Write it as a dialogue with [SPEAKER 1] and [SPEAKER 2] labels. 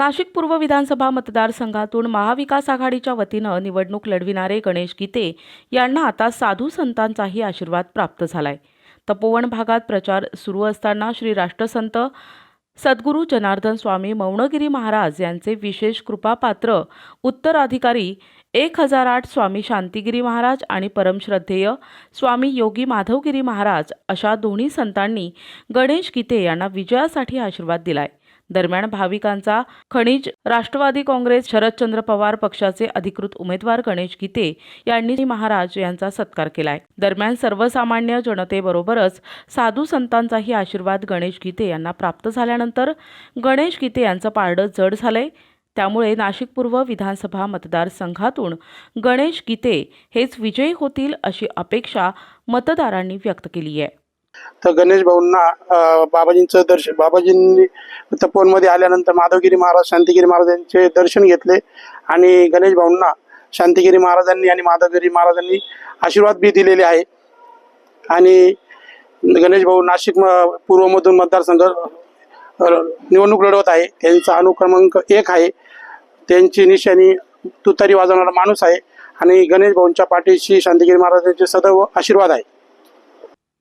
[SPEAKER 1] नाशिक पूर्व विधानसभा मतदारसंघातून महाविकास आघाडीच्या वतीनं निवडणूक लढविणारे गणेश गीते यांना आता साधू संतांचाही आशीर्वाद प्राप्त झालाय. तपोवन भागात प्रचार सुरू असताना श्री राष्ट्रसंत सद्गुरू जनार्दन स्वामी मौनगिरी महाराज यांचे विशेष कृपापात्र उत्तराधिकारी एक हजार आठ स्वामी शांतिगिरी महाराज आणि परमश्रद्धेय स्वामी योगी माधवगिरी महाराज अशा दोन्ही संतांनी गणेश गीते यांना विजयासाठी आशीर्वाद दिलाय. दरम्यान भाविकांचा खनिज राष्ट्रवादी काँग्रेस शरदचंद्र पवार पक्षाचे अधिकृत उमेदवार गणेश गीते यांनी महाराज यांचा सत्कार केलाय. दरम्यान सर्वसामान्य जनतेबरोबरच साधू संतांचाही आशीर्वाद गणेश गीते यांना प्राप्त झाल्यानंतर गणेश गीते यांचं पारडं जड झालंय. त्यामुळे नाशिक पूर्व विधानसभा मतदारसंघातून गणेश गीते हेच विजयी होतील अशी अपेक्षा मतदारांनी व्यक्त केली आहे.
[SPEAKER 2] तर गणेश भाऊंना बाबाजींचं दर्शन बाबाजींनी तपोवनमध्ये आल्यानंतर माधवगिरी महाराज शांतिगिरी महाराजांचे दर्शन घेतले आणि गणेश भाऊंना शांतिगिरी महाराजांनी आणि माधवगिरी महाराजांनी आशीर्वाद बी दिलेले आहे. आणि गणेश भाऊ नाशिक म- पूर्वमधून मतदारसंघ निवडणूक लढवत आहे. त्यांचा अनुक्रमांक एक आहे. त्यांची निशाणी तुतारी वाजवणारा माणूस आहे. आणि गणेश भाऊंच्या पाठीशी शांतिगिरी महाराजांचे सदैव आशीर्वाद आहे.